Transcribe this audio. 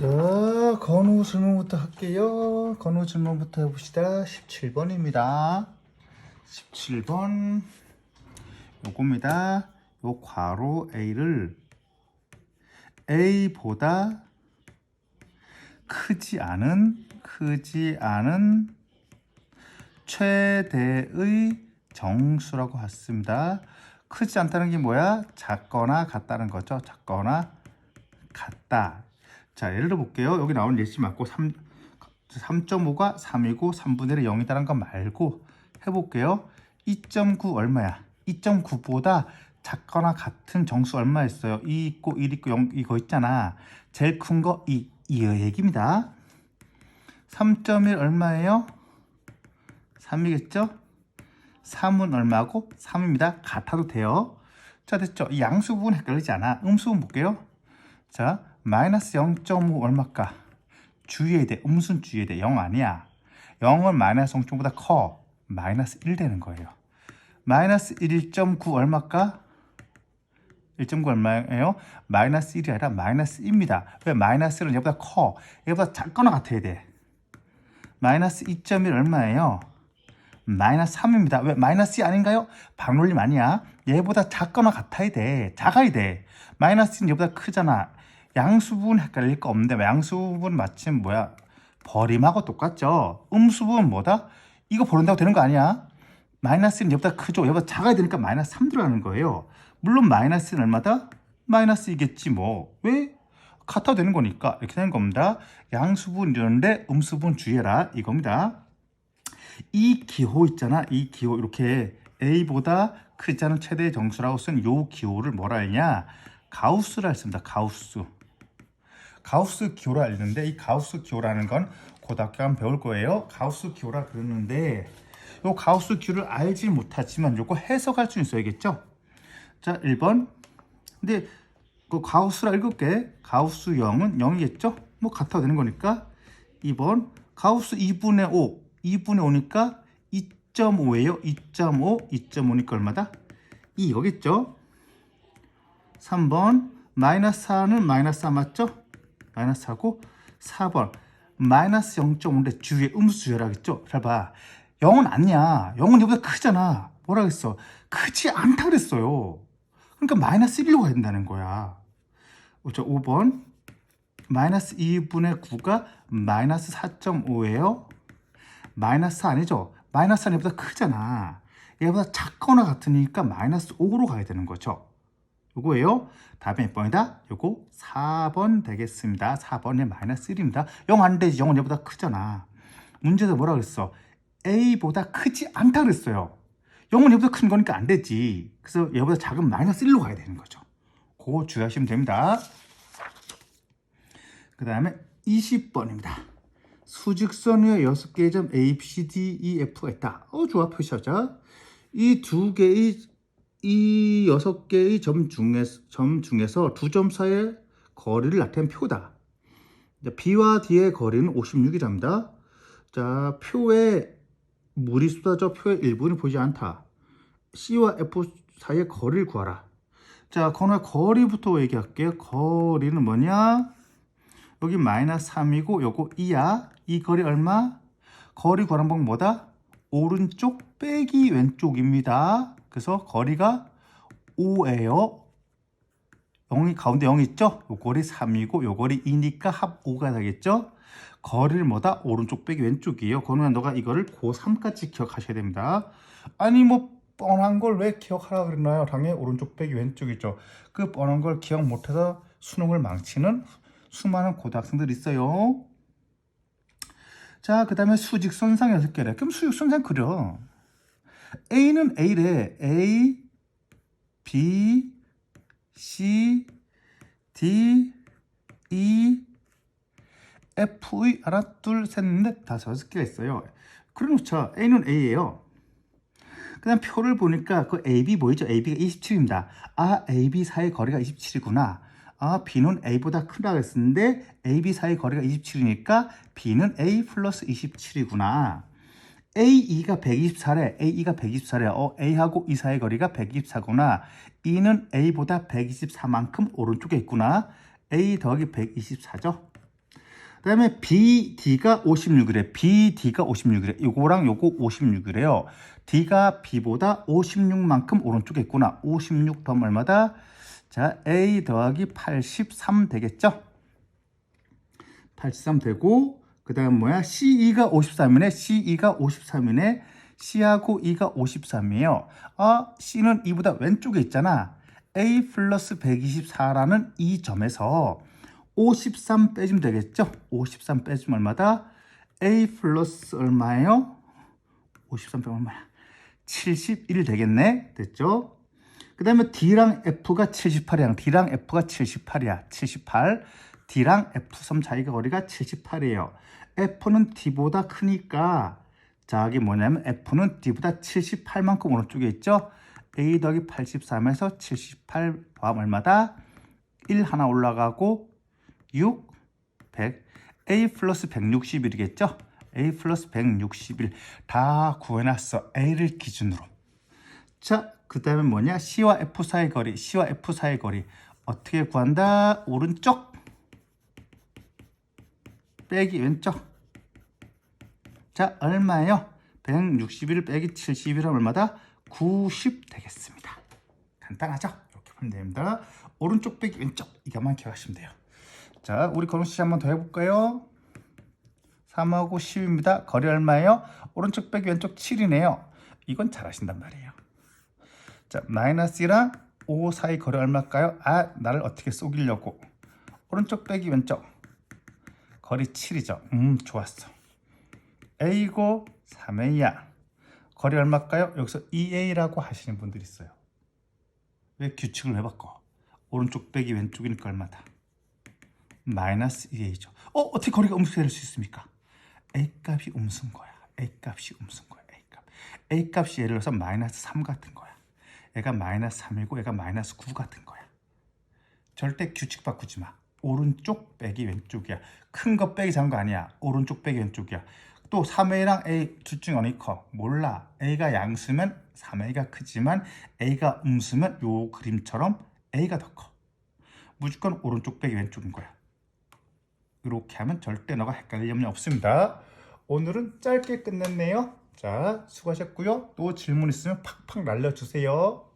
자, 건우 질문부터 할게요. 건우 질문부터 해봅시다. 17번입니다. 17번. 요겁니다. 요 괄호 A를 A보다 크지 않은, 크지 않은 최대의 정수라고 했습니다. 크지 않다는 게 뭐야? 작거나 같다는 거죠. 작거나 같다. 자, 예를 들어 볼게요. 여기 나오는 예시 맞고 3, 3.5가 3이고 3분의 1이 0이다라는 거 말고 해볼게요. 2.9 얼마야? 2.9보다 작거나 같은 정수 얼마 있어요? 2 있고 1 있고 0 이거 있잖아. 제일 큰 거 2, 이 얘기입니다. 3.1 얼마예요? 3이겠죠? 3은 얼마고? 3입니다. 같아도 돼요. 자, 됐죠? 이 양수 부분 헷갈리지 않아. 음수 부분 볼게요. 자, 마이너스 0.5 얼마까? 주의해야 돼. 음수는 주의해야 돼. 0 아니야. 0은 마이너스 0.5보다 커. 마이너스 1 되는 거예요. 마이너스 1.9 얼마까? 1.9 얼마예요? 마이너스 1이 아니라 마이너스 2입니다. 왜? 마이너스는 얘보다 커. 얘보다 작거나 같아야 돼. 마이너스 2.1 얼마예요? 마이너스 3입니다. 왜? 마이너스 2 아닌가요? 반올림 아니야. 얘보다 작거나 같아야 돼. 작아야 돼. 마이너스는 얘보다 크잖아. 양수분 헷갈릴 거 없는데 양수분 마침 뭐야? 버림하고 똑같죠. 음수분 뭐다? 이거 버린다고 되는 거 아니야? 마이너스는 얘보다 크죠. 얘보다 작아야 되니까 마이너스 3 들어가는 거예요. 물론 마이너스는 얼마다? 마이너스이겠지 뭐. 왜? 같아도 되는 거니까 이렇게 되는 겁니다. 양수분 이러는데 음수분 주의해라 이겁니다. 이 기호 있잖아. 이 기호 이렇게 A보다 크지 않은 최대의 정수라고 쓴 요 기호를 뭐라 하냐? 가우스라 했습니다. 가우스. 가우스 기호라 알는데 이 가우스 기호라는 건 고등학교 가면 배울 거예요. 가우스 기호라 그러는데 요 가우스 기호를 알지 못하지만 요거 해석할 수 있어야겠죠? 자, 1번. 근데 그 가우스라 읽을게. 가우스 0은 0이겠죠? 뭐 같아도 되는 거니까. 2번. 가우스 2분의 5. 2분의 5니까 2.5예요. 2.5. 2.5니까 얼마다? 2 이거겠죠? 3번. 마이너스 4는 마이너스 4 맞죠? 마이너스 4고 4번. 마이너스 0.5인데 주위에 음수열하겠죠? 잘 봐. 0은 아니야. 0은 얘보다 크잖아. 뭐라 그랬어? 크지 않다 그랬어요. 그러니까 마이너스 1로 가야 된다는 거야. 자, 5번. 마이너스 2분의 9가 마이너스 4.5예요. 마이너스 4 아니죠? 마이너스 4는 얘보다 크잖아. 얘보다 작거나 같으니까 마이너스 5로 가야 되는 거죠. 요거예요. 답이 몇 번이다? 요거 4번 되겠습니다. 4번에 마이너스 1입니다. 0 안 되지. 0은 얘보다 크잖아. 문제도 뭐라 그랬어? A보다 크지 않다 그랬어요. 0은 얘보다 큰 거니까 안 되지. 그래서 얘보다 작은 마이너스 1로 가야 되는 거죠. 그거 주의하시면 됩니다. 그 다음에 20번입니다. 수직선 위에 6개의 점 A, B, C, D, E, F가 있다. 어, 좋아, 표시하자. 이 두 개의, 이 여섯 개의 점 중에서, 점 중에서 두 점 사이의 거리를 나타낸 표다. 자, B와 D의 거리는 56이랍니다. 자, 표에 물이 쏟아져 표의 일부분이 보이지 않다. C와 F 사이의 거리를 구하라. 자, 그러나 거리부터 얘기할게요. 거리는 뭐냐? 여기 마이너스 3이고 요거 2야. 이 거리 얼마? 거리 구하는 방법 뭐다? 오른쪽 빼기 왼쪽입니다. 그래서 거리가 5예요. 0이 가운데 0 있죠? 요 거리 3이고 요 거리 2니까 합 5가 되겠죠? 거리를 뭐다? 오른쪽 빼기 왼쪽이에요. 그러면 너가 이거를 고3까지 기억하셔야 됩니다. 아니 뭐 뻔한 걸 왜 기억하라 그랬나요? 당연히 오른쪽 빼기 왼쪽이죠. 그 뻔한 걸 기억 못해서 수능을 망치는 수많은 고등학생들 있어요. 자, 그 다음에 수직선상 여섯 개래. 그럼 수직선상 그려. A는 A래. A, B, C, D, E, F의 하나, 둘, 셋, 넷, 다섯 여섯 개가 있어요. 그러놓자 A는 A예요. 그 다음 표를 보니까 그 AB 보이죠? AB가 27입니다. 아, AB 사이 거리가 27이구나. 아, B는 A보다 크다 그랬는데 AB 사이 거리가 27이니까 B는 A 플러스 27이구나. AE가 124래. AE가 124래. 어, A하고 E 사이 거리가 124구나. E는 A보다 124만큼 오른쪽에 있구나. A 더하기 124죠. 그 다음에 BD가 56이래. BD가 56이래. 요거랑 요거 56이래요. D가 B보다 56만큼 오른쪽에 있구나. 56 더하면 얼마다? 자, A 더하기 83 되겠죠? 83 되고 그 다음 뭐야? CE가 53이네. CE가 53이네. C하고 E가 53이에요. 아, C는 E보다 왼쪽에 있잖아. A 플러스 124라는 이 점에서 53 빼주면 되겠죠? 53 빼주면 얼마다? A 플러스 얼마예요? 53 빼면 얼마야? 71 되겠네. 됐죠? 그 다음에 D랑 F가 78이야. D랑 F가 78이야. 78. D랑 F3 자기가 거리가 78이에요. F는 D보다 크니까 자, 이게 뭐냐면 F는 D보다 78만큼 오른쪽에 있죠? A 더하기 83에서 78 더하면 얼마다? 1 하나 올라가고 6, 100. A 플러스 161이겠죠? A 플러스 161. 다 구해놨어. A를 기준으로. 자, 그 다음에 뭐냐? C와 F 사이 거리. C와 F 사이 거리. 어떻게 구한다? 오른쪽 빼기 왼쪽. 자, 얼마예요? 161 빼기 71은 얼마다? 90 되겠습니다. 간단하죠? 이렇게 보면 됩니다. 오른쪽 빼기 왼쪽 이것만 기억하시면 돼요. 자, 우리 건우 씨 한번 더 해볼까요? 3하고 10입니다. 거리 얼마예요? 오른쪽 빼기 왼쪽 7이네요. 이건 잘하신단 말이에요. 자, 마이너스랑 5 사이 거리 얼마일까요? 아, 나를 어떻게 속이려고. 오른쪽 빼기 왼쪽. 거리 7이죠. 음, 좋았어. A고 3A야. 거리 얼마일까요? 여기서 2A라고 하시는 분들이 있어요. 왜 규칙을 왜 바꿔? 오른쪽 빼기 왼쪽이니까 얼마다? 마이너스 2A죠. 어, 어떻게 거리가 음수가 될수 있습니까? A 값이 음수인 거야. A 값이 음수인 거야. A 값. A 값이 예를 들어서 마이너스 3 같은 거야. 얘가 마이너스 3이고 얘가 마이너스 9 같은 거야. 절대 규칙 바꾸지 마. 오른쪽 빼기 왼쪽이야. 큰 거 빼기 작은 거 아니야. 오른쪽 빼기 왼쪽이야. 또 3A랑 A 둘 중에 어느 커? 몰라. A가 양수면 3A가 크지만 A가 음수면 요 그림처럼 A가 더 커. 무조건 오른쪽 빼기 왼쪽인 거야. 이렇게 하면 절대 너가 헷갈릴 염려 없습니다. 오늘은 짧게 끝냈네요. 자, 수고하셨고요. 또 질문 있으면 팍팍 날려주세요.